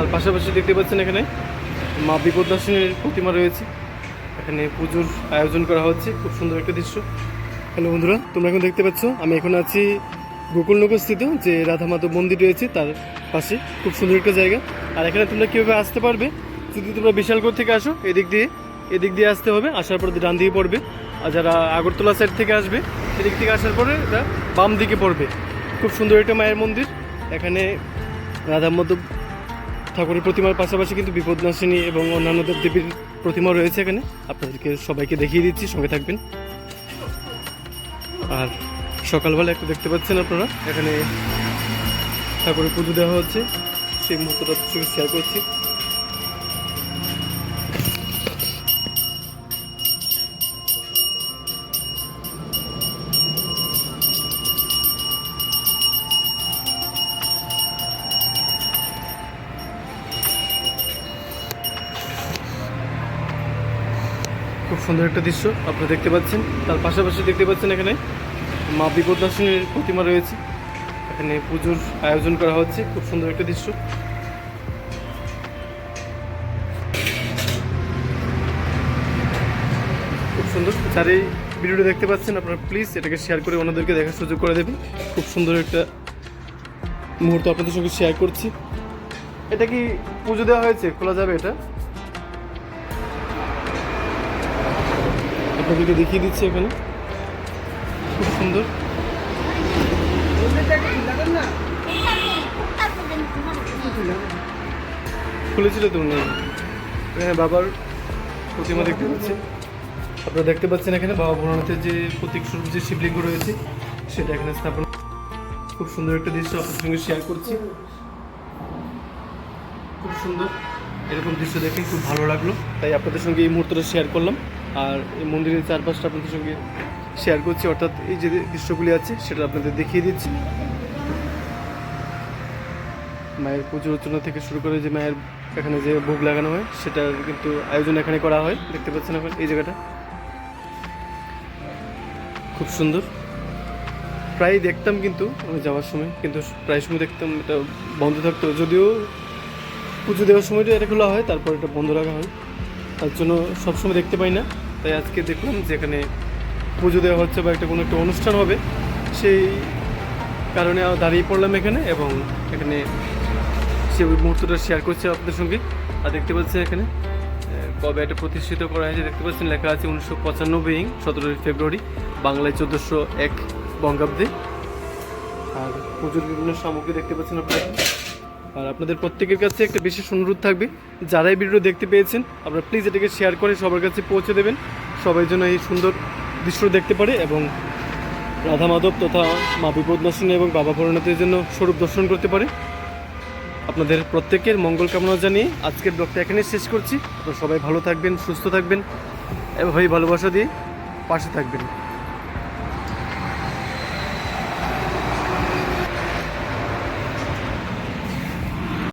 তার পাশাপাশি দেখতে পাচ্ছেন এখানে মা বিপদাসনের প্রতিমা রয়েছে। এখানে পুজোর আয়োজন করা হচ্ছে। খুব সুন্দর একটা দৃশ্য। হ্যালো বন্ধুরা, তোমরা এখন দেখতে পাচ্ছ, আমি এখন আছি গোকুলনগর স্থিত যে রাধা মন্দির রয়েছে তার পাশে। খুব সুন্দর একটা জায়গা। আর এখানে তোমরা কীভাবে আসতে পারবে? যদি তোমরা বিশালগড় থেকে আসো, এদিক দিয়ে এদিক দিয়ে আসতে হবে। আসার পর ডান দিকে পড়বে। আর যারা আগরতলা সাইড থেকে আসবে এদিক থেকে আসার পরে এটা বাম দিকে পড়বে। খুব সুন্দর একটা মায়ের মন্দির। এখানে রাধা ঠাকুরের প্রতিমার পাশাপাশি কিন্তু বিপদনাশিনী এবং অন্যান্য দেবদেবীর প্রতিমা রয়েছে এখানে। আপনাদেরকে সবাইকে দেখিয়ে দিচ্ছি, সঙ্গে থাকবেন। আর সকালবেলা একটু দেখতে পাচ্ছেন আপনারা, এখানে ঠাকুরের পুজো দেওয়া হচ্ছে। সেই মুহূর্তটা শেয়ার করছি। খুব সুন্দর একটা দৃশ্য আপনারা দেখতে পাচ্ছেন। তার পাশাপাশি দেখতে পাচ্ছেন এখানে মা বিপদাসনের প্রতিমা রয়েছে। এখানে পুজোর আয়োজন করা হচ্ছে। খুব সুন্দর একটা দৃশ্য। খুব সুন্দর। যার এই ভিডিওটা দেখতে পাচ্ছেন, আপনারা প্লিজ এটাকে শেয়ার করে ওনাদেরকে দেখার সুযোগ করে দেবেন। খুব সুন্দর একটা মুহূর্ত আপনাদের সঙ্গে শেয়ার করছি। এটা কি পুজো দেওয়া হয়েছে? খোলা যাবে এটা? আপনাদেরকে দেখিয়ে দিচ্ছি এখানে। খুব সুন্দর। খুলেছিল তো হ্যাঁ বাবার প্রতিমা দেখতে পাচ্ছেন আপনারা দেখতে পাচ্ছেন এখানে বাবা ভোলানাথের যে প্রতীক স্বরূপ যে শিবলিঙ্গ রয়েছে, সেটা এখানে স্থাপন। খুব সুন্দর একটা দৃশ্য আপনাদের সঙ্গে শেয়ার করছি। খুব সুন্দর। এরকম দৃশ্য দেখে খুব ভালো লাগল। তাই আপনাদের সঙ্গে এই মুহূর্তটা শেয়ার করলাম। আর এই মন্দিরের চারপাশটা আপনাদের সঙ্গে শেয়ার করছি। অর্থাৎ এই যে দৃশ্যগুলি আছে, সেটা আপনাদের দেখিয়ে দিচ্ছি। মায়ের পুজো অর্চনা থেকে শুরু করে যে মায়ের এখানে যে ভোগ লাগানো হয়, সেটার কিন্তু আয়োজন এখানে করা হয়। দেখতে পাচ্ছেন এখন এই জায়গাটা। খুব সুন্দর। প্রায় দেখতাম কিন্তু, আমি যাওয়ার সময়, কিন্তু প্রায় সময় দেখতাম এটা বন্ধ থাকতো। যদিও পুজো দেওয়ার সময়টা এটা খোলা হয়, তারপর এটা বন্ধ রাখা হয়। তার জন্য সবসময় দেখতে পাই না। তাই আজকে দেখলাম যে এখানে পুজো দেওয়া হচ্ছে বা একটা কোনো একটা অনুষ্ঠান হবে। সেই কারণে দাঁড়িয়ে পড়লাম এখানে এবং এখানে সে ওই মুহূর্তটা শেয়ার করছে আপনাদের সঙ্গে। আর দেখতে পাচ্ছেন এখানে কবে এটা প্রতিষ্ঠিত করা হয়েছে দেখতে পাচ্ছেন, লেখা আছে উনিশশো পঁচানব্বই ইং সতেরোই ফেব্রুয়ারি, বাংলায় চোদ্দোশো এক বঙ্গাব্দে। আর পুজোর বিভিন্ন সামগ্রী দেখতে পাচ্ছেন আপনারা। আর আপনাদের প্রত্যেকের কাছে একটা বিশেষ অনুরোধ থাকবে যারা এই ভিডিও দেখতে পেয়েছেন, আপনারা প্লিজ এটাকে শেয়ার করে সবার কাছে পৌঁছে দেবেন। সবাই যেন এই সুন্দর দৃশ্য দেখতে পারে এবং রাধা মাধব তথা মা বিপদনাশিনী এবং বাবা ভোলানাথের জন্য স্বরূপ দর্শন করতে পারে। আপনাদের প্রত্যেকের মঙ্গল কামনা জানিয়ে আজকের ব্লগটা এখানে শেষ করছি। আপনারা সবাই ভালো থাকবেন, সুস্থ থাকবেন এভাবেই ভালোবাসা দিয়ে পাশে থাকবেন।